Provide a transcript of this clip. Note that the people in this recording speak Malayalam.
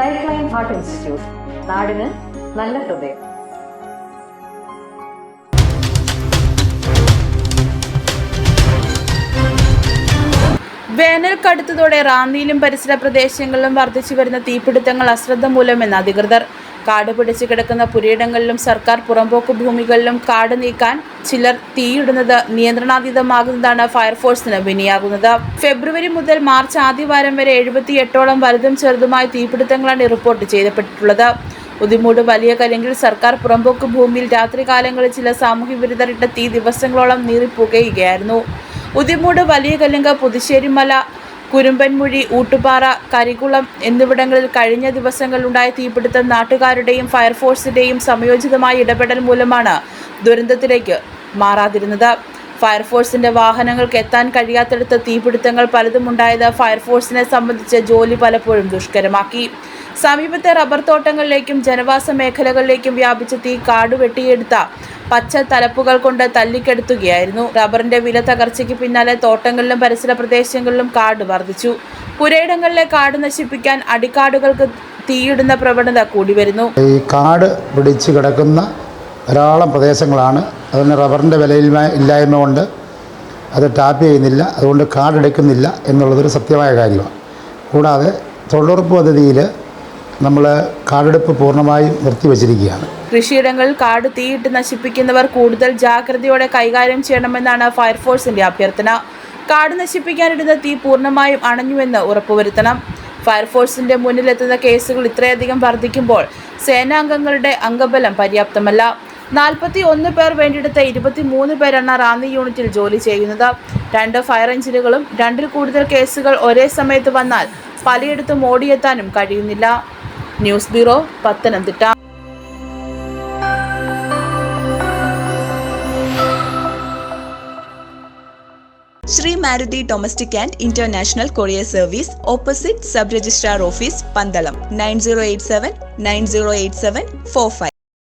ലൈഫ് ലൈൻ ഹാർട്ട് ഇൻസ്റ്റിറ്റ്യൂട്ട് നാടിന് നല്ല ഹൃദയം. വേനൽ കടുത്തതോടെ റാന്നിയിലും പരിസര പ്രദേശങ്ങളിലും വർദ്ധിച്ചു വരുന്ന തീപിടുത്തങ്ങൾ അശ്രദ്ധ മൂലമെന്ന് അധികൃതർ. കാട് പിടിച്ച് കിടക്കുന്ന പുരയിടങ്ങളിലും സർക്കാർ പുറമ്പോക്ക് ഭൂമികളിലും കാട് നീക്കാൻ ചിലർ തീയിടുന്നത് നിയന്ത്രണാതീതമാകുന്നതാണ് ഫയർഫോഴ്സിന് വിനിയാകുന്നത്. ഫെബ്രുവരി മുതൽ മാർച്ച് ആദ്യവാരം വരെ എഴുപത്തിയെട്ടോളം വലുതും ചെറുതുമായ തീപിടുത്തങ്ങളാണ് റിപ്പോർട്ട് ചെയ്യപ്പെട്ടിട്ടുള്ളത് ഉദിമൂട് വലിയ കല്ലെങ്കിൽ സർക്കാർ പുറമ്പോക്ക് ഭൂമിയിൽ രാത്രികാലങ്ങളിൽ ചില സാമൂഹ്യ വിരുദ്ധരിട്ട തീ ദിവസങ്ങളോളം നീറിപ്പുകയുകയായിരുന്നു. ഉദിമൂട് വലിയ കല്ലെങ്കിൽ പുതുശ്ശേരിമല കുരുമ്പൻമുഴി ഊട്ടുപാറ കരികുളം എന്നിവിടങ്ങളിൽ കഴിഞ്ഞ ദിവസങ്ങളിലുണ്ടായ തീപിടുത്തം നാട്ടുകാരുടെയും ഫയർഫോഴ്സിന്റെയും സംയോജിതമായ ഇടപെടൽ മൂലമാണ് ദുരന്തത്തിലേക്ക് മാറാതിരുന്നത്. ഫയർഫോഴ്സിന്റെ വാഹനങ്ങൾക്ക് എത്താൻ കഴിയാത്തിടത്ത് തീപിടുത്തങ്ങൾ പലതും ഉണ്ടായത് ഫയർഫോഴ്സിനെ സംബന്ധിച്ച് ജോലി പലപ്പോഴും ദുഷ്കരമാക്കി. സമീപത്തെ റബ്ബർ തോട്ടങ്ങളിലേക്കും ജനവാസ മേഖലകളിലേക്കും വ്യാപിച്ച തീ കാട് വെട്ടിയെടുത്ത പച്ച തലപ്പുകൾ കൊണ്ട് തല്ലിക്കെടുത്തുകയായിരുന്നു. റബ്ബറിന്റെ വില തകർച്ചയ്ക്ക് പിന്നാലെ തോട്ടങ്ങളിലും പരിസര പ്രദേശങ്ങളിലും കാട് വർദ്ധിച്ചു പുരയിടങ്ങളിലെ കാട് നശിപ്പിക്കാൻ അടിക്കാടുകൾക്ക് തീയിടുന്ന പ്രവണത കൂടി വരുന്നു ഈ കാട് പിടിച്ചു കിടക്കുന്ന ധാരാളം പ്രദേശങ്ങളാണ്. അതുകൊണ്ട് റബ്ബറിന്റെ വിലയില്ലായ്മ ഇല്ലായ്മ കൊണ്ട് അത് ടാപ്പ് ചെയ്യുന്നില്ല. അതുകൊണ്ട് കാടെടുക്കുന്നില്ല എന്നുള്ളതൊരു സത്യമായ കാര്യമാണ്. കൂടാതെ തൊഴിലുറപ്പ് പദ്ധതിയിൽ നമ്മൾ കാടെടുപ്പ് പൂർണമായി നിർത്തിവച്ചിരിക്കുകയാണ്. കൃഷിയിടങ്ങളിൽ കാട് തീയിട്ട് നശിപ്പിക്കുന്നവർ കൂടുതൽ ജാഗ്രതയോടെ കൈകാര്യം ചെയ്യണമെന്നാണ് ഫയർഫോഴ്സിന്റെ അഭ്യർത്ഥന. കാട് നശിപ്പിക്കാനിടുന്ന തീ പൂർണമായും അണഞ്ഞുവെന്ന് ഉറപ്പുവരുത്തണം. ഫയർഫോഴ്സിന്റെ മുന്നിലെത്തുന്ന കേസുകൾ ഇത്രയധികം വർദ്ധിക്കുമ്പോൾ സേനാംഗങ്ങളുടെ അംഗബലം പര്യാപ്തമല്ല. നാൽപ്പത്തി ഒന്ന് പേർ വേണ്ടിയെടുത്ത ഇരുപത്തി മൂന്ന് പേരാണ് റാന്നി യൂണിറ്റിൽ ജോലി ചെയ്യുന്നത്. രണ്ട് ഫയർ എഞ്ചിനുകളും രണ്ടിൽ കൂടുതൽ കേസുകൾ ഒരേ സമയത്ത് വന്നാൽ പലയിടത്തും ഓടിയെത്താനും കഴിയുന്നില്ല. News bureau Pathanamthitta. Shri Maruti domestic and international courier service opposite sub registrar office Pandalam nine zero eight seven nine zero eight seven four five